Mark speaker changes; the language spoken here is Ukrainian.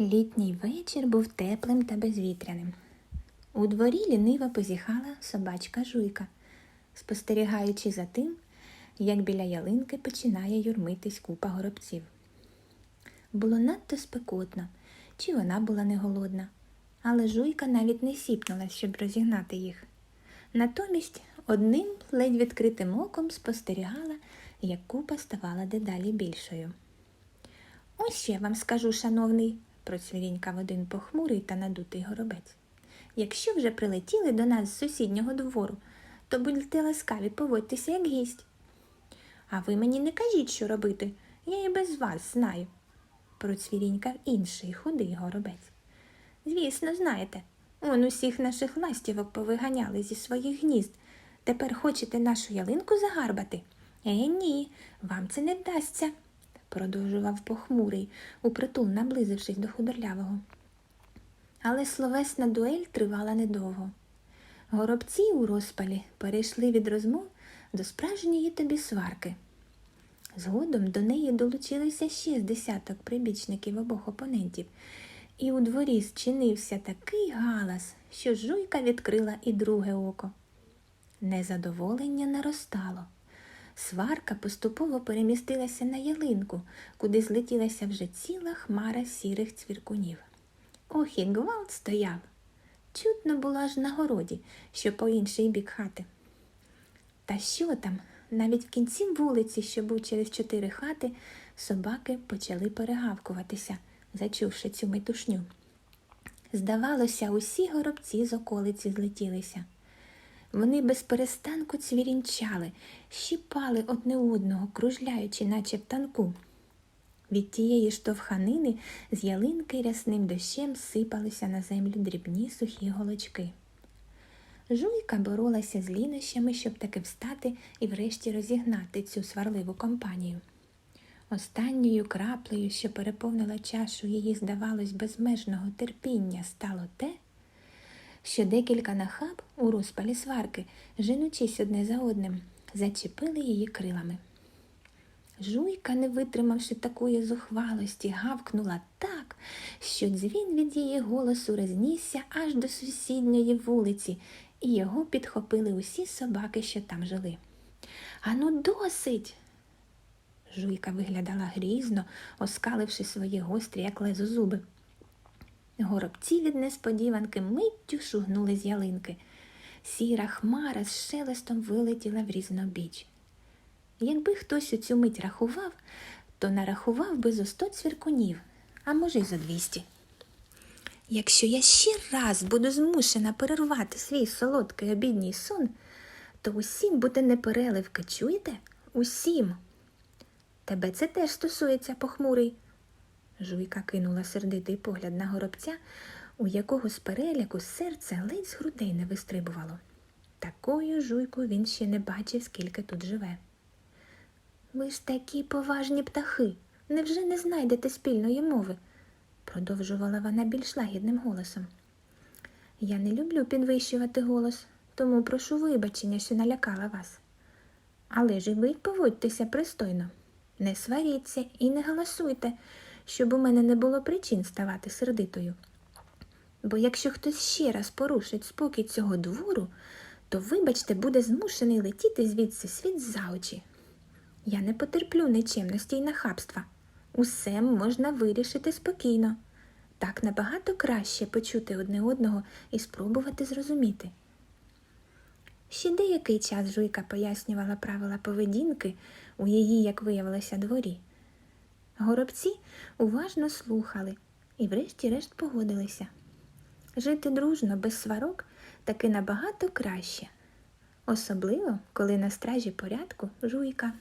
Speaker 1: Літній вечір був теплим та безвітряним. У дворі ліниво позіхала собачка жуйка, спостерігаючи за тим, як біля ялинки починає юрмитись купа горобців. Було надто спекотно, чи вона була не голодна, але жуйка навіть не сіпнула, щоб розігнати їх. Натомість одним ледь відкритим оком спостерігала, як купа ставала дедалі більшою. Ось я вам скажу, шановний, процвірінькав один похмурий та надутий горобець. Якщо вже прилетіли до нас з сусіднього двору, то будьте ласкаві, поводьтеся як гість. А ви мені не кажіть, що робити, я і без вас знаю, процвірінькав інший худий горобець. Звісно, знаєте, он усіх наших ластівок повиганяли зі своїх гнізд. Тепер хочете нашу ялинку загарбати? Е, ні, вам це не вдасться, продовжував похмурий, упритул наблизившись до худорлявого. Але словесна дуель тривала недовго. Горобці у розпалі перейшли від розмов до справжньої тобі сварки. Згодом до неї долучилися ще з десяток прибічників обох опонентів, і у дворі зчинився такий галас, що жуйка відкрила і друге око. Незадоволення наростало. Сварка поступово перемістилася на ялинку, куди злетілася вже ціла хмара сірих цвіркунів. Ох, і гвалт стояв. Чутно було аж на городі, що по інший бік хати. Та що там, навіть в кінці вулиці, що був через чотири хати, собаки почали перегавкуватися, зачувши цю метушню. Здавалося, усі горобці з околиці злетілися. Вони без перестанку цвірінчали, щіпали одне одного, кружляючи, наче в танку. Від тієї штовханини з ялинки рясним дощем сипалися на землю дрібні сухі голочки. Жуйка боролася з лінощами, щоб таки встати і врешті розігнати цю сварливу компанію. Останньою краплею, що переповнила чашу її, здавалось, безмежного терпіння, стало те, що декілька нахаб у розпалі сварки, женучись одне за одним, зачепили її крилами. Жуйка, не витримавши такої зухвалості, гавкнула так, що дзвін від її голосу рознісся аж до сусідньої вулиці, і його підхопили усі собаки, що там жили. Ану, досить. Жуйка виглядала грізно, оскаливши свої гострі, як лезо зуби. Горобці від несподіванки миттю шугнули з ялинки. Сіра хмара з шелестом вилетіла в різнобіч. Якби хтось у цю мить рахував, то нарахував би зо сто цвіркунів, а може й зо двісті. Якщо я ще раз буду змушена перервати свій солодкий обідній сон, то усім буде непереливки, чуєте? Усім. Тебе це теж стосується, похмурий. Жуйка кинула сердитий погляд на горобця, у якого з переляку серце ледь з грудей не вистрибувало. Такою жуйку він ще не бачив, скільки тут живе. Ви ж такі поважні птахи. Невже не знайдете спільної мови? продовжувала вона більш лагідним голосом. Я не люблю підвищувати голос, тому прошу вибачення, що налякала вас. Але ж і ви поводьтеся пристойно. Не сваріться і не галасуйте, щоб у мене не було причин ставати сердитою. Бо якщо хтось ще раз порушить спокій цього двору, то, вибачте, буде змушений летіти звідси світ за очі. Я не потерплю нечемності й нахабства. Усе можна вирішити спокійно. Так набагато краще почути одне одного і спробувати зрозуміти. Ще деякий час Жуйка пояснювала правила поведінки у її, як виявилося, дворі. Горобці уважно слухали і врешті-решт погодилися. Жити дружно без сварок таки набагато краще, особливо, коли на стражі порядку жуйка.